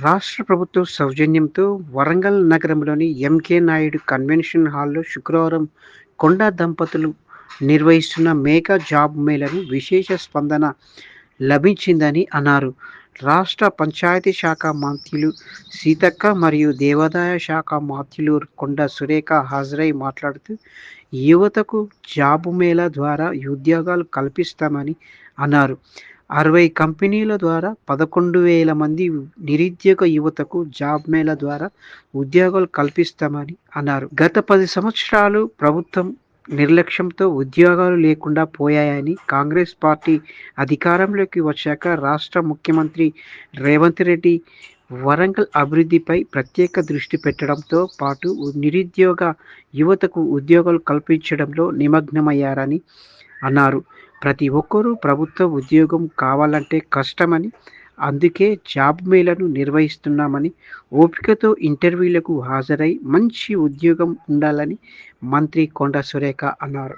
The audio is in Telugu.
రాష్ట్ర ప్రభుత్వం సౌజన్యంతో వరంగల్ నగరంలోని ఎంకే నాయుడు కన్వెన్షన్ హాల్లో శుక్రవారం కొండా దంపతులు నిర్వహిస్తున్న మేకా జాబ్ మేళను విశేష స్పందన లభించిందని అన్నారు. రాష్ట్ర పంచాయతీ శాఖ మంత్రులు సీతక్క మరియు దేవాదాయ శాఖ మంత్రులు కొండ సురేఖ హాజరై మాట్లాడుతూ యువతకు జాబు మేళా ద్వారా ఉద్యోగాలు కల్పిస్తామని అన్నారు. అరవై కంపెనీల ద్వారా పదకొండు వేల మంది నిరుద్యోగ యువతకు జాబ్ మేళ ద్వారా ఉద్యోగాలు కల్పిస్తామని అన్నారు. గత పది సంవత్సరాలు ప్రభుత్వం నిర్లక్ష్యంతో ఉద్యోగాలు లేకుండా పోయాయని కాంగ్రెస్ పార్టీ అధికారంలోకి వచ్చాక రాష్ట్ర ముఖ్యమంత్రి రేవంత్ రెడ్డి వరంగల్ అభివృద్ధిపై ప్రత్యేక దృష్టి పెట్టడంతో పాటు నిరుద్యోగ యువతకు ఉద్యోగాలు కల్పించడంలో నిమగ్నమయ్యారని అన్నారు. ప్రతి ఒక్కరూ ప్రభుత్వ ఉద్యోగం కావాలంటే కష్టమని అందుకే జాబ్ మేలను నిర్వహిస్తున్నామని ఓపికతో ఇంటర్వ్యూలకు హాజరై మంచి ఉద్యోగం ఉండాలని మంత్రి కొండ సురేఖ అన్నారు.